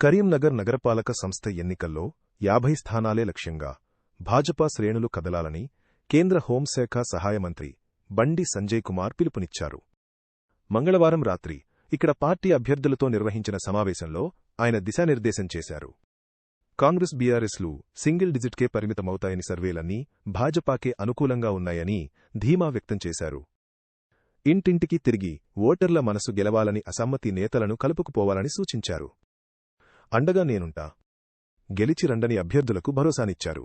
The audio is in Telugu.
కరీంనగర్ నగరపాలక సంస్థ ఎన్నికల్లో యాభై స్థానాలే లక్ష్యంగా భాజపా శ్రేణులు కదలాలని కేంద్ర హోంశాఖ సహాయ మంత్రి బండి సంజయ్ కుమార్ పిలుపునిచ్చారు. మంగళవారం రాత్రి ఇక్కడ పార్టీ అభ్యర్థులతో నిర్వహించిన సమావేశంలో ఆయన దిశానిర్దేశం చేశారు. కాంగ్రెస్ బీఆర్ఎస్లు సింగిల్ డిజిట్కే పరిమితమవుతాయని సర్వేలన్నీ భాజపాకే అనుకూలంగా ఉన్నాయని ధీమా వ్యక్తం చేశారు. ఇంటింటికి తిరిగి ఓటర్ల మనసు గెలవాలని అసమ్మతి నేతలను కలుపుకుపోవాలని సూచించారు. అండగా నేనుంటా. గెలిచి రండని అభ్యర్థులకు భరోసానిచ్చారు.